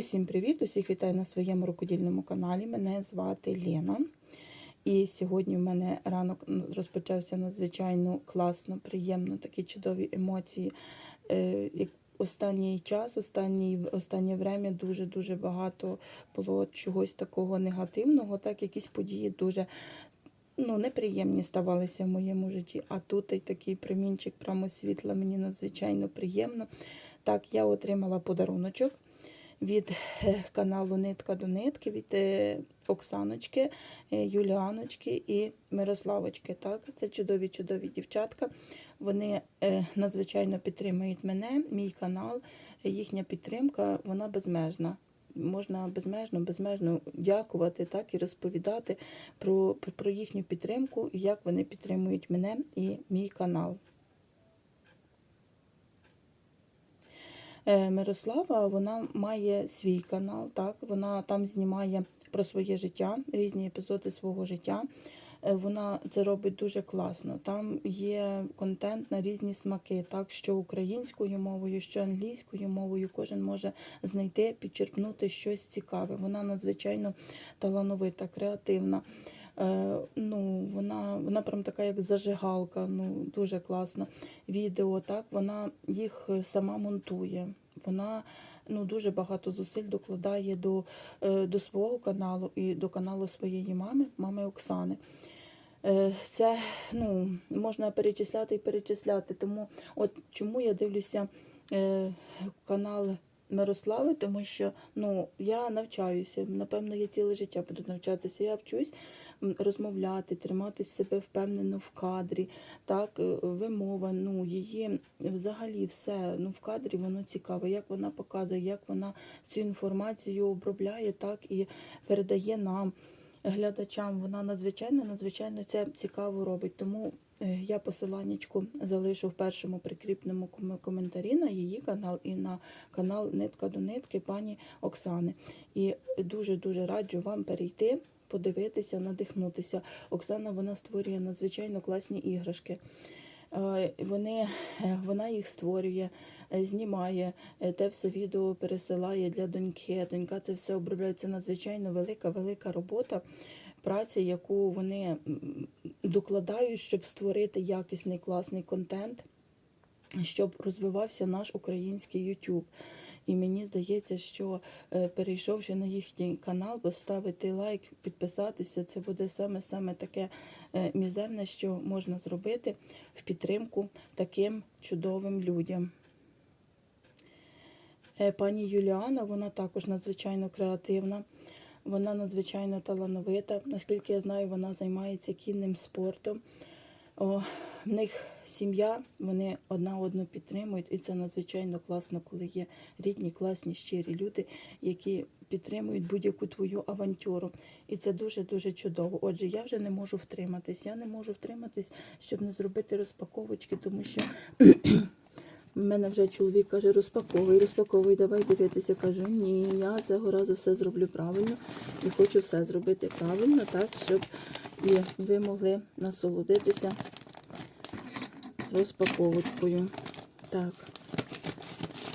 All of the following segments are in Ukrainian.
Усім привіт! Усіх вітаю на своєму рукодільному каналі. Мене звати Лена. І сьогодні в мене ранок розпочався надзвичайно класно, приємно, такі чудові емоції. Е, Останній час, останній, останнє время дуже-дуже багато було чогось такого негативного, так якісь події дуже ну, неприємні ставалися в моєму житті. А тут і такий промінчик прямо світла мені надзвичайно приємно. Так, я отримала подаруночок від е, каналу Нитка до нитки, від е, Оксаночки, е, Юліаночки і Мирославочки. Так, Це чудові-чудові дівчатка. Вони надзвичайно підтримують мене, мій канал, їхня підтримка, вона безмежна. Можна безмежно, безмежно дякувати так і розповідати про, про їхню підтримку як вони підтримують мене і мій канал. Мирослава вона має свій канал, так вона там знімає про своє життя, різні епізоди свого життя. Е, Вона це робить дуже класно. Там є контент на різні смаки, так що українською мовою, що англійською мовою кожен може знайти, підчерпнути щось цікаве. Вона надзвичайно талановита, креативна. Е, ну, Вона вона прям така, як зажигалка, ну, дуже класна. Відео, так, вона їх сама монтує. Вона ну, дуже багато зусиль докладає до, е, до свого каналу і до каналу своєї мами, мами Оксани. Е, Це ну, можна перечисляти і перечисляти. Тому от чому я дивлюся е, канал Мирослави, тому що ну, я навчаюся. Напевно, я ціле життя буду навчатися. Я вчусь розмовляти, тримати себе впевнено в кадрі, так, е, вимова, ну, її взагалі все ну, в кадрі воно цікаве, як вона показує, як вона цю інформацію обробляє, так і передає нам. Глядачам вона надзвичайно надзвичайно це цікаво робить. Тому е, я посиланнячку залишу в першому прикріпному коментарі на її канал і на канал Нитка до нитки пані Оксани. І дуже дуже раджу вам перейти подивитися, надихнутися. Оксана вона створює надзвичайно класні іграшки. Е, вони, е, Вона їх створює, е, знімає, те все відео пересилає для доньки. Донька це все обробляє. Це надзвичайно велика, велика робота, праця, яку вони докладають, щоб створити якісний класний контент, щоб розвивався наш український YouTube. І мені здається, що е, перейшовши на їхній канал, поставити лайк, підписатися, це буде саме-саме таке е, мізерне, що можна зробити в підтримку таким чудовим людям. Е, пані Юліана, вона також надзвичайно креативна, вона надзвичайно талановита. Наскільки я знаю, вона займається кінним спортом. О, в них сім'я, вони одна одну підтримують, і це надзвичайно класно, коли є рідні, класні, щирі люди, які підтримують будь-яку твою авантюру. І це дуже-дуже чудово. Отже, я вже не можу втриматись. Я не можу втриматись, щоб не зробити розпаковочки, тому що. У мене вже чоловік каже, розпаковуй, розпаковуй, давай дивитися. Кажу, ні, я цього разу все зроблю правильно і хочу все зробити правильно, так, щоб і ви могли насолодитися розпаковочкою. Так.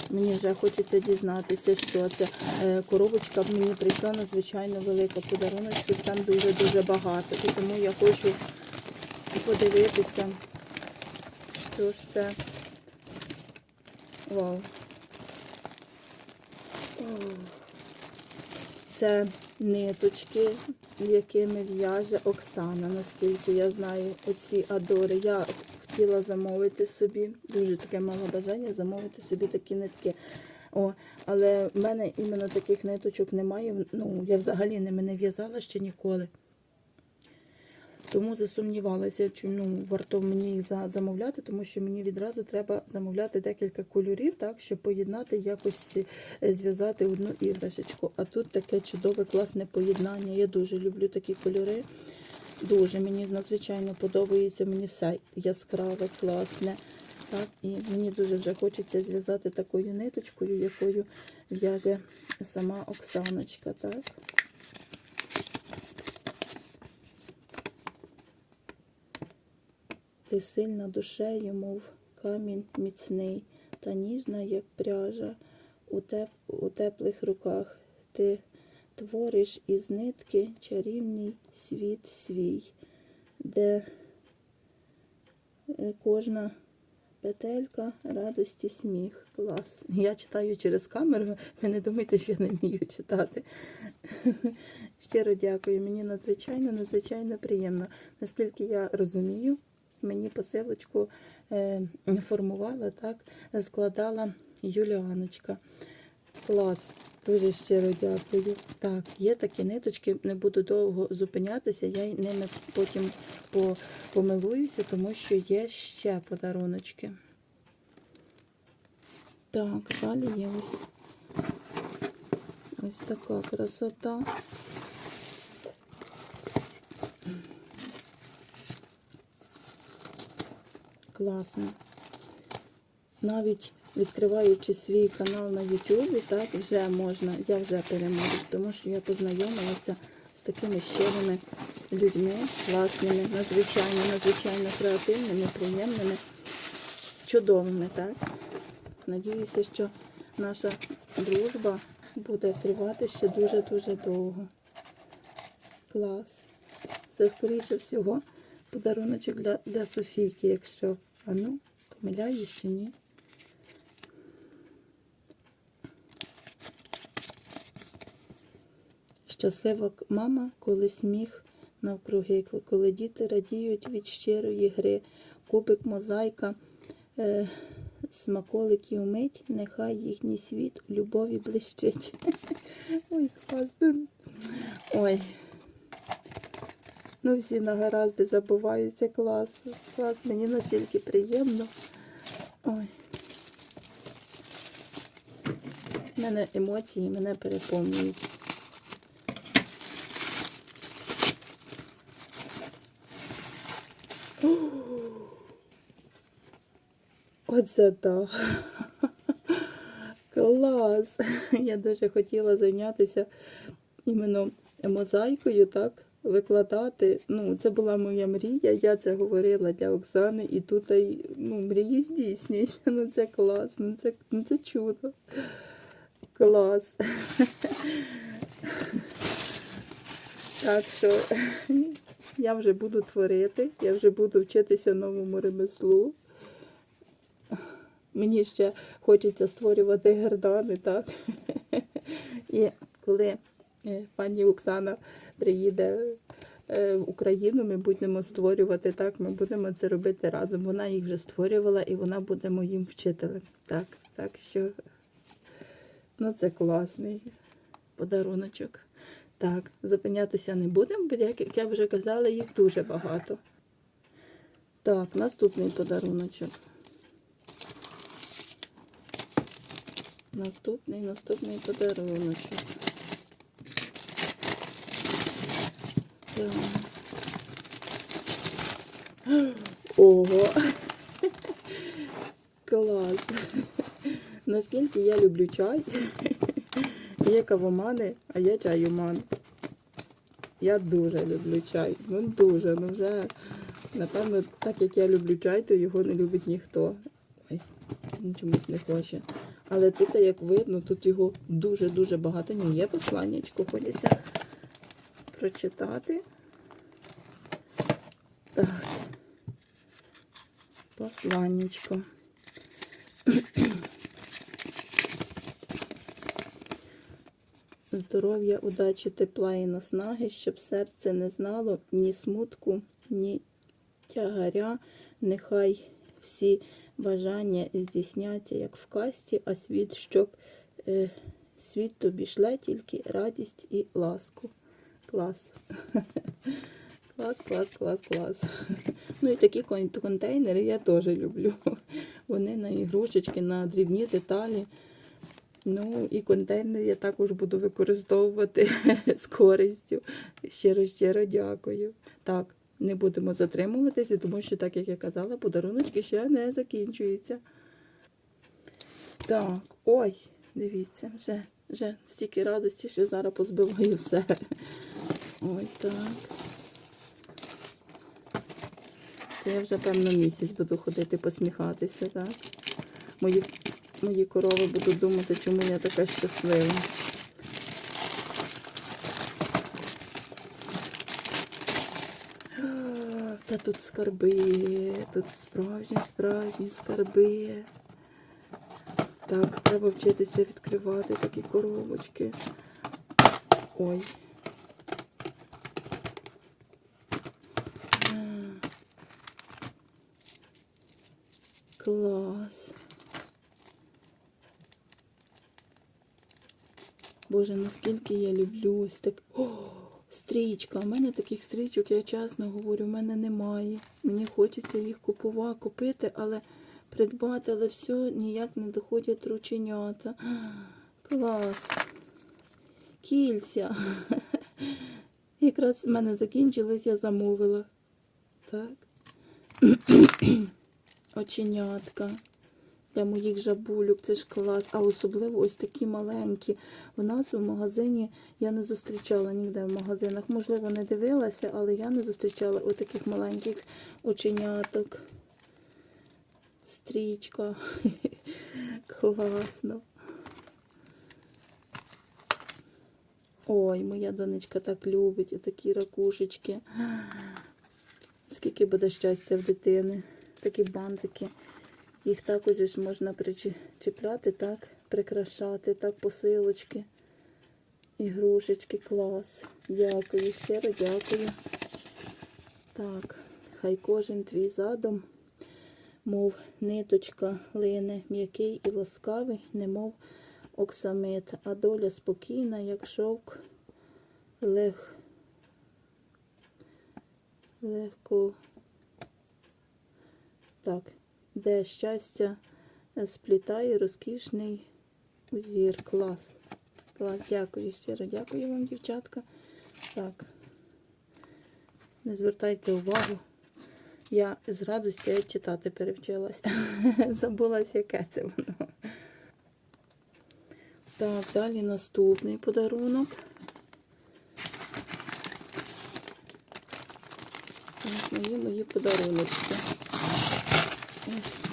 Мені вже хочеться дізнатися, що це е, коробочка мені прийшла надзвичайно велика. Подаруночків там дуже-дуже багато. І тому я хочу подивитися, що ж це. Вау. Це ниточки, якими в'яже Оксана, наскільки я знаю, оці адори. Я хотіла замовити собі, дуже таке мало бажання замовити собі такі нитки. О, Але в мене іменно таких ниточок немає. Ну, Я взагалі ними не в'язала ще ніколи. Тому засумнівалася, чи ну, варто мені їх замовляти, тому що мені відразу треба замовляти декілька кольорів, так, щоб поєднати, якось е, зв'язати одну іграшечку. А тут таке чудове, класне поєднання. Я дуже люблю такі кольори. Дуже мені надзвичайно подобається, мені все яскраве, класне. Так, І мені дуже вже хочеться зв'язати такою ниточкою, якою в'яже сама Оксаночка. так. Ти сильна душею, мов камінь міцний, та ніжна, як пряжа, у, теп, у теплих руках. Ти твориш із нитки чарівний світ свій, де е, кожна петелька радості сміх. Клас. Я читаю через камеру, ви не думайте, що я не вмію читати. Щиро дякую. Мені надзвичайно, надзвичайно приємно. Наскільки я розумію, мені посилочку е, формувала, так, складала Юліаночка. Клас. Дуже щиро дякую. Так, є такі ниточки, не буду довго зупинятися, я ними потім помилуюся, тому що є ще подаруночки. Так, далі є ось, ось така красота. Класно. Навіть відкриваючи свій канал на YouTube, так вже можна, я вже переможу, тому що я познайомилася з такими щирими людьми, класними, надзвичайно, надзвичайно креативними, приємними, чудовими, так? Надіюся, що наша дружба буде тривати ще дуже-дуже довго. Клас. Це, скоріше всього, подаруночок для, для Софійки, якщо. А ну, помиляюсь чи ні? Щаслива мама, коли сміх навкруги, коли діти радіють від щирої гри, кубик мозаїка, е, смаколиків мить, нехай їхній світ у любові блищить. Ой, класно. Ой. Ну, всі на гаразди забуваються. Клас. Клас, мені настільки приємно. Ой. У мене емоції мене переповнюють. Оце так. Клас! Я дуже хотіла зайнятися іменно мозаїкою, так, викладати. Ну, це була моя мрія, я це говорила для Оксани, і тут ну, мрії здійснюються. Ну це клас, ну це, ну, це чудо. Клас. Так що я вже буду творити, я вже буду вчитися новому ремеслу. Мені ще хочеться створювати гердани, так? І коли е, пані Оксана приїде е, в Україну, ми будемо створювати так, ми будемо це робити разом. Вона їх вже створювала і вона буде моїм вчителем. Так, так що ну це класний подаруночок. Так, зупинятися не будемо, бо як я вже казала, їх дуже багато. Так, наступний подаруночок. Наступний, наступний подаруночок. Так. Ого! Клас! Наскільки я люблю чай. Є кавомани, а є чаюман. Я дуже люблю чай. Ну дуже, ну вже, напевно, так як я люблю чай, то його не любить ніхто. Ой, він чомусь не хоче. Але тут, як видно, тут його дуже-дуже багато. Ні, є посланнячко, хочеться прочитати. Так. Посланнячко. Здоров'я, удачі, тепла і наснаги, щоб серце не знало ні смутку, ні тягаря. Нехай всі бажання здійсняться, як в касті, а світ, щоб е, світ тобі шле тільки радість і ласку. Клас. Клас, клас, клас, клас. Ну і такі контейнери я теж люблю. Вони на ігрушечки, на дрібні деталі. Ну і контейнер я також буду використовувати з користю. Щиро, щиро дякую. Так, не будемо затримуватися, тому що, так як я казала, подаруночки ще не закінчуються. Так, ой, дивіться, вже, вже стільки радості, що зараз позбиваю все. Ой, так. Це я вже певно місяць буду ходити посміхатися, так. Мої мої корови будуть думати, чому я така щаслива. Та тут скарби, тут справжні, справжні скарби. Так, треба вчитися відкривати такі коробочки. Ой. Клас. Боже, наскільки я люблю ось так. О, стрічка. У мене таких стрічок, я чесно говорю, в мене немає. Мені хочеться їх купувати, купити, але придбати, але все ніяк не доходять рученята. Клас. Кільця. Якраз в мене закінчилось, я замовила. Так. Оченятка для моїх жабулюк, це ж клас. А особливо ось такі маленькі. У нас в магазині я не зустрічала ніде в магазинах. Можливо, не дивилася, але я не зустрічала ось таких маленьких оченяток. Стрічка. Класно. Ой, моя донечка так любить такі ракушечки. Скільки буде щастя в дитини. Такі бантики. Їх також ж можна причіпляти, так, прикрашати, так, посилочки, ігрушечки, клас. Дякую, щиро дякую. Так, хай кожен твій задум, мов ниточка лине, м'який і ласкавий, немов оксамит, а доля спокійна, як шовк, лег, легко. Так, де щастя сплітає розкішний узір. Клас. Клас, дякую, щиро дякую вам, дівчатка. Так, не звертайте увагу. Я з радості читати перевчилася. Забулася, яке це воно. Так, далі наступний подарунок. Ось мої мої подаруночки. Ось.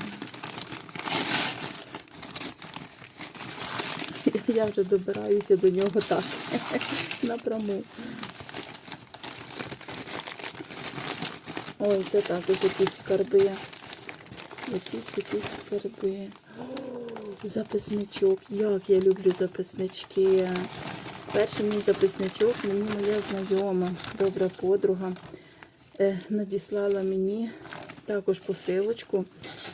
Я вже добираюся до нього так, напряму. Ой, це також якісь скарби. Якісь якісь скарби. О, записничок. Як я люблю записнички. Перший мій записничок мені моя знайома, добра подруга, е, надіслала мені також посилочку.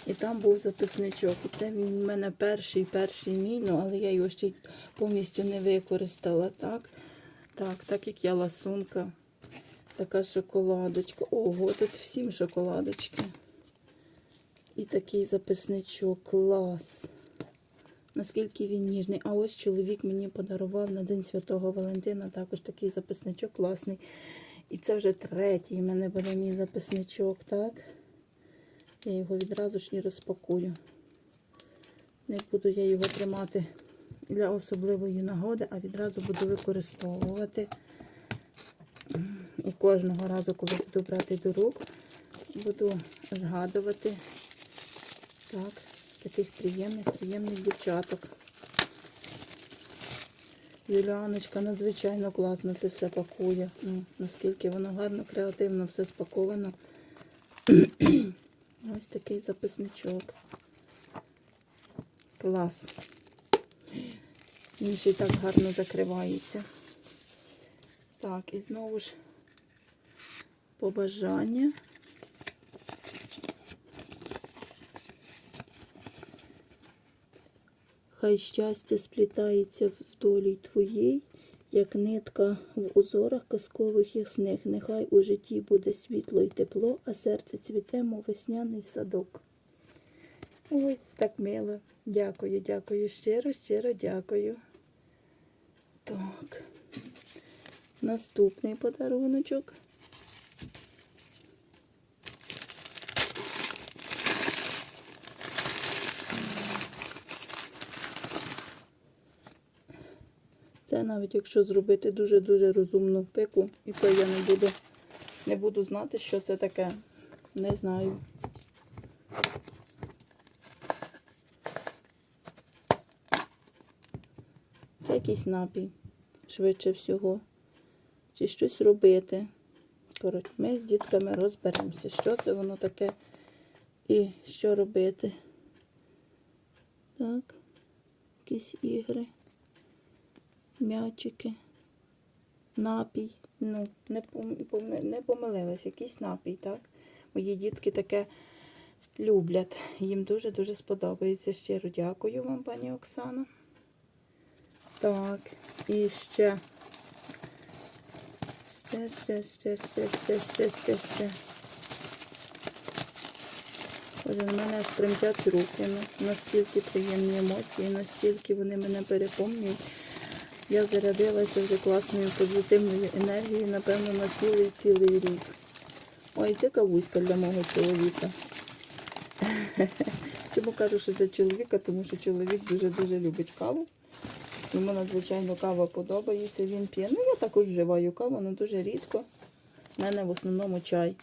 І там був записничок. Це він в мене перший, перший мій, ну, але я його ще повністю не використала. Так, так, так як я ласунка. Така шоколадочка. Ого, тут всім шоколадочки. І такий записничок. Клас. Наскільки він ніжний. А ось чоловік мені подарував на День Святого Валентина також такий записничок класний. І це вже третій в мене буде мій записничок, так? Я його відразу ж і розпакую. Не буду я його тримати для особливої нагоди, а відразу буду використовувати. І кожного разу, коли буду брати до рук, буду згадувати так, таких приємних, приємних дівчаток. Юліаночка надзвичайно класно це все пакує. Ну, наскільки воно гарно, креативно все спаковано. Ось такий записничок. Клас. Він ще й так гарно закривається. Так, і знову ж побажання. Хай щастя сплітається в долі твоїй, як нитка в узорах казкових ясних. Нехай у житті буде світло і тепло, а серце цвіте, мов весняний садок. Ой, так мило. Дякую, дякую. Щиро, щиро дякую. Так. Наступний подаруночок. Це навіть якщо зробити дуже-дуже розумну пику, і то я не буду, не буду знати, що це таке. Не знаю. Це якийсь напій, швидше всього. Чи щось робити. Коротше, ми з дітками розберемося, що це воно таке і що робити. Так, якісь ігри, м'ячики, напій. Ну, не, не помилилась, якийсь напій, так? Мої дітки таке люблять. Їм дуже-дуже сподобається. Щиро дякую вам, пані Оксана. Так, і ще. Ще, ще, ще, ще, ще, ще, ще, ще. Боже, на мене аж тремтять руки. Ну, настільки приємні емоції, настільки вони мене переповнюють. Я зарядилася вже класною позитивною енергією, напевно, на цілий-цілий рік. Ой, це кавуська для мого чоловіка. Чому кажу, що для чоловіка, тому що чоловік дуже-дуже любить каву. Йому надзвичайно кава подобається, він п'є. Ну, я також вживаю каву, але дуже рідко. У мене в основному чай.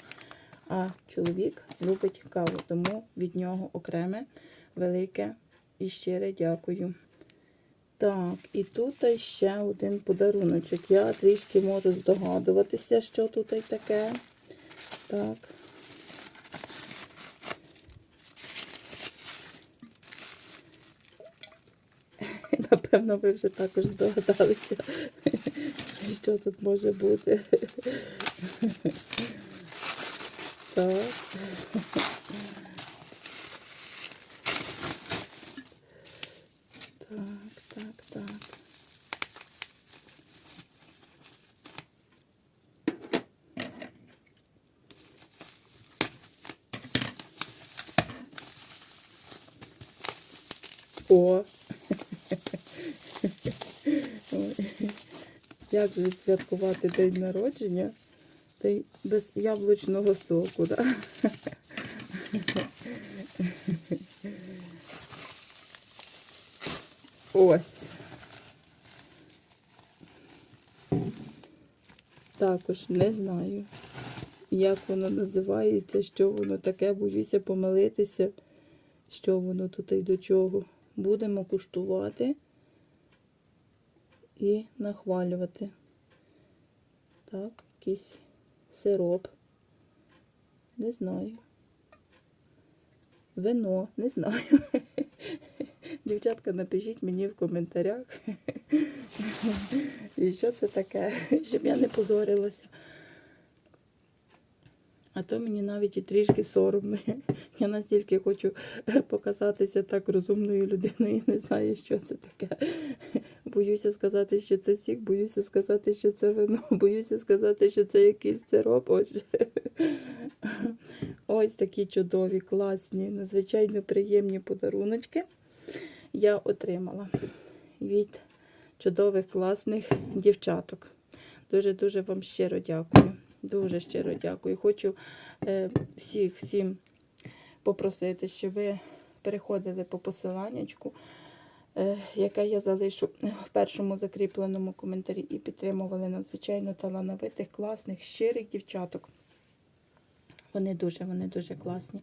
А чоловік любить каву, тому від нього окреме, велике і щире дякую. Так, і тут ще один подаруночок. Я трішки можу здогадуватися, що тут і таке. Так. Напевно, ви вже також здогадалися, що тут може бути. Так так, так. О! Як же святкувати день народження та й без яблучного соку, да? Ось. Також не знаю, як воно називається, що воно таке, боюся помилитися, що воно тут і до чого. Будемо куштувати і нахвалювати. Так, якийсь сироп. Не знаю. Вино, не знаю. Дівчатка, напишіть мені в коментарях. І що це таке, щоб я не позорилася. А то мені навіть і трішки соромно. Я настільки хочу показатися так розумною людиною не знаю, що це таке. Боюся сказати, що це сік, боюся сказати, що це вино, боюся сказати, що це якийсь сироп. Ось такі чудові, класні, надзвичайно приємні подаруночки я отримала від чудових, класних дівчаток. Дуже-дуже вам щиро дякую. Дуже щиро дякую. Хочу е, всіх всім попросити, щоб ви переходили по посиланнячку, е, яке я залишу в першому закріпленому коментарі, і підтримували надзвичайно талановитих, класних, щирих дівчаток. Вони дуже, вони дуже класні.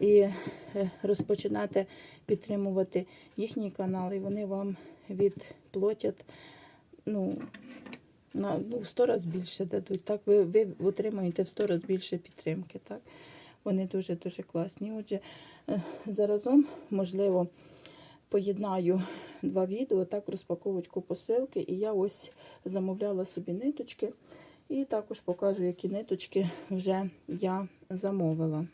І е, розпочинати підтримувати їхній канал, і вони вам відплатять ну, на ну, в 100 разів більше дадуть. Так, ви, ви отримаєте в 100 разів більше підтримки. Так? Вони дуже-дуже класні. Отже, е, заразом, можливо, поєднаю два відео, так, розпаковочку посилки, і я ось замовляла собі ниточки. І також покажу, які ниточки вже я замовила.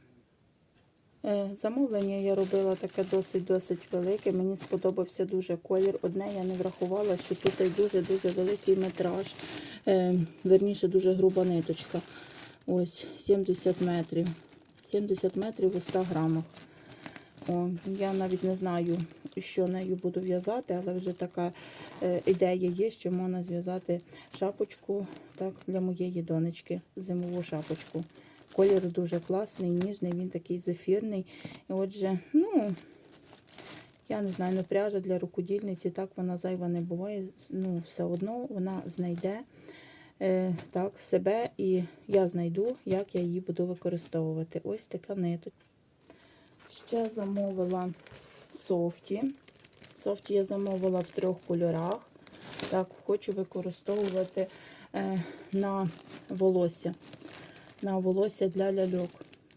Е, Замовлення я робила таке досить-досить велике. Мені сподобався дуже колір. Одне я не врахувала, що тут дуже-дуже великий метраж. Е, Верніше, дуже груба ниточка. Ось 70 метрів. 70 метрів у 100 грамах. О, я навіть не знаю, що нею буду в'язати, але вже така е, ідея є, що можна зв'язати шапочку так, для моєї донечки, зимову шапочку. Колір дуже класний, ніжний, він такий зефірний. І отже, ну, я не знаю, ну пряжа для рукодільниці, так вона зайва не буває. Ну, все одно вона знайде е, так, себе і я знайду, як я її буду використовувати. Ось така ниточка. Ще замовила софті. Софті я замовила в трьох кольорах. Так, хочу використовувати е, на волосся. На волосся для ляльок.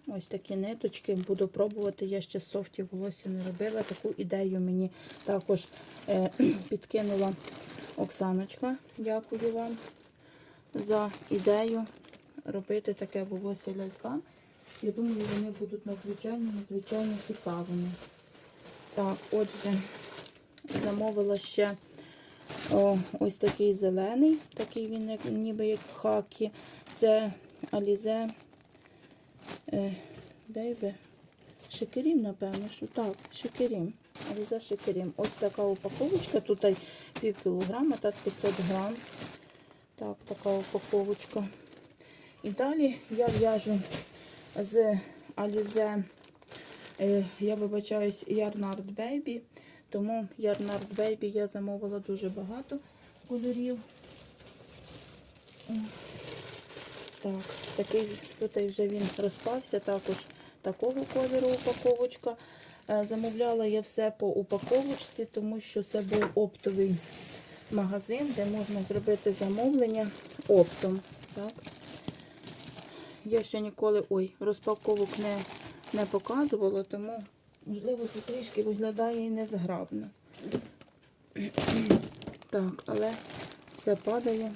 Ось такі ниточки. Буду пробувати. Я ще софті волосся не робила. Таку ідею мені також е, підкинула Оксаночка. Дякую вам за ідею робити таке волосся лялька. Я думаю, вони будуть надзвичайно, надзвичайно цікавими. Так, отже, замовила ще о, ось такий зелений, такий він ніби як хакі. Це Е, Бейбе. Шикерім, напевно, що так, шикерім. Алізе шикерім. Ось така упаковочка. Тут пів кілограма, так 500 грам. Так, така упаковочка. І далі я в'яжу з Alize, е, я вибачаюсь, Yarnard Baby. Тому Yarnard Baby я замовила дуже багато кольорів. Так, такий тут вже він розпався, також такого кольору упаковочка. Е, Замовляла я все по упаковочці, тому що це був оптовий магазин, де можна зробити замовлення оптом. Так. Я ще ніколи ой, розпаковок не, не показувала, тому, можливо, це трішки виглядає і незграбно. Так, але все падає.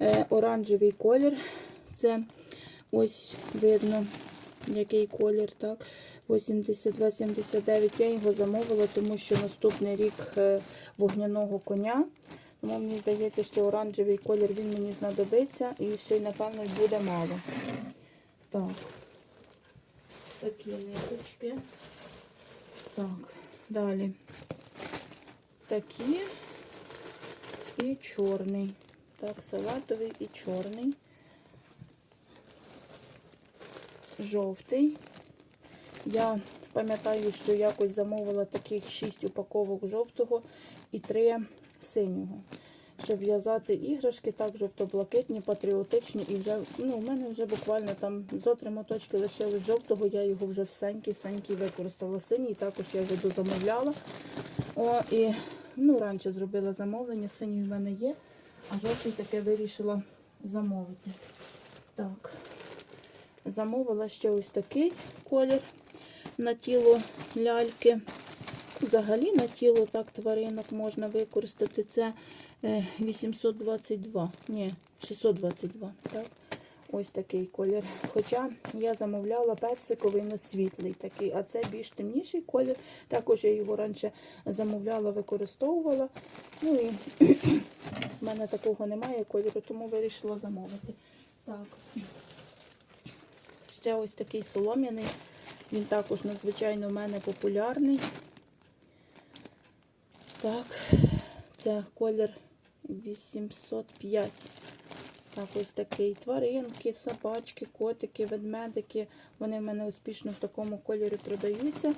Е, оранжевий колір. Це ось видно, який колір, так. 82-79. Я його замовила, тому що наступний рік е, вогняного коня. Тому мені здається, що оранжевий колір він мені знадобиться і ще й, напевно, буде мало. Так, такі ниточки. Так, далі. Такі і чорний. Так, салатовий і чорний. Жовтий. Я пам'ятаю, що якось замовила таких 6 упаковок жовтого і 3 синього. Щоб в'язати іграшки, так жовто-блакитні, патріотичні. І вже, ну, у мене вже буквально там зо три моточки лишилось жовтого, я його вже всенький, всенький використала. Синій також я вже дозамовляла. О, і ну, раніше зробила замовлення, синій в мене є, а жовтий таке вирішила замовити. Так, замовила ще ось такий колір на тіло ляльки. Взагалі на тіло так тваринок можна використати. Це е, 822, ні, 622. так. Ось такий колір. Хоча я замовляла персиковий, но світлий такий, а це більш темніший колір. Також я його раніше замовляла, використовувала. Ну і в мене такого немає кольору, тому вирішила замовити. Так. Ще ось такий солом'яний. Він також надзвичайно в мене популярний. Так, це колір 805. Так, ось такий. Тваринки, собачки, котики, ведмедики. Вони в мене успішно в такому кольорі продаються.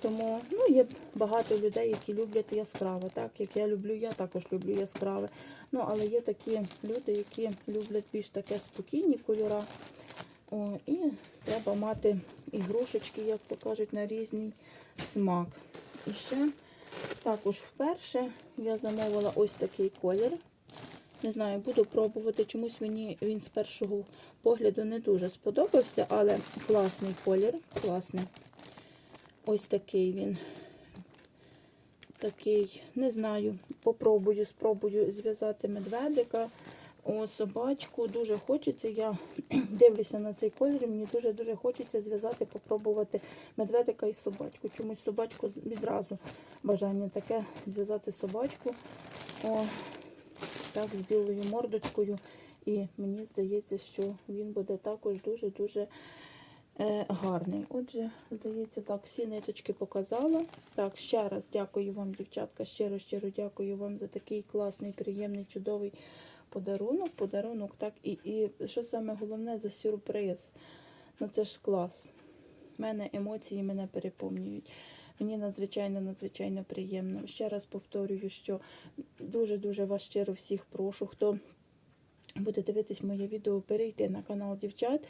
Тому ну, є багато людей, які люблять яскраве. Так, як я люблю, я також люблю яскраве. Ну, але є такі люди, які люблять більш таке спокійні кольора. О, і треба мати ігрушечки, як то кажуть, на різний смак. І ще також вперше я замовила ось такий колір. Не знаю, буду пробувати. Чомусь мені він з першого погляду не дуже сподобався, але класний колір. Класний. Ось такий він. Такий, не знаю, попробую, спробую зв'язати медведика. О, собачку дуже хочеться. Я дивлюся на цей колір. Мені дуже-дуже хочеться зв'язати, попробувати медведика і собачку. Чомусь собачку відразу бажання таке зв'язати собачку. О, так, з білою мордочкою. І мені здається, що він буде також дуже-дуже е, гарний. Отже, здається, так, всі ниточки показала. Так, ще раз дякую вам, дівчатка. Щиро-щиро дякую вам за такий класний, приємний, чудовий подарунок. Подарунок, так, і, і що саме головне за сюрприз. Ну це ж клас. У мене емоції мене переповнюють. Мені надзвичайно, надзвичайно приємно. Ще раз повторюю, що дуже-дуже вас щиро всіх прошу, хто буде дивитись моє відео, перейти на канал дівчат.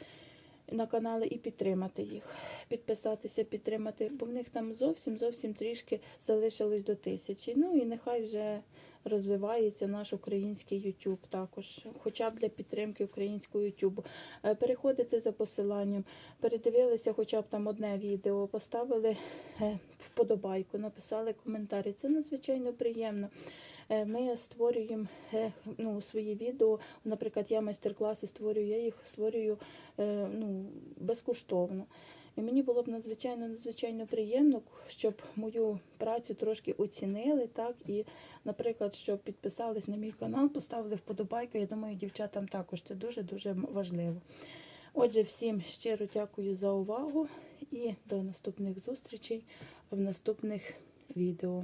На канали і підтримати їх, підписатися, підтримати, бо в них там зовсім зовсім трішки залишилось до тисячі. Ну і нехай вже розвивається наш український YouTube також, хоча б для підтримки українського YouTube. Е, Переходите за посиланням, передивилися хоча б там одне відео, поставили е, вподобайку, написали коментарі. Це надзвичайно приємно. Е, Ми створюємо е, ну, свої відео. Наприклад, я майстер-класи створюю, я їх створюю е, ну, безкоштовно. І мені було б надзвичайно надзвичайно приємно, щоб мою працю трошки оцінили, так і, наприклад, щоб підписались на мій канал, поставили вподобайку. Я думаю, дівчатам також це дуже дуже важливо. Отже, всім щиро дякую за увагу і до наступних зустрічей в наступних відео.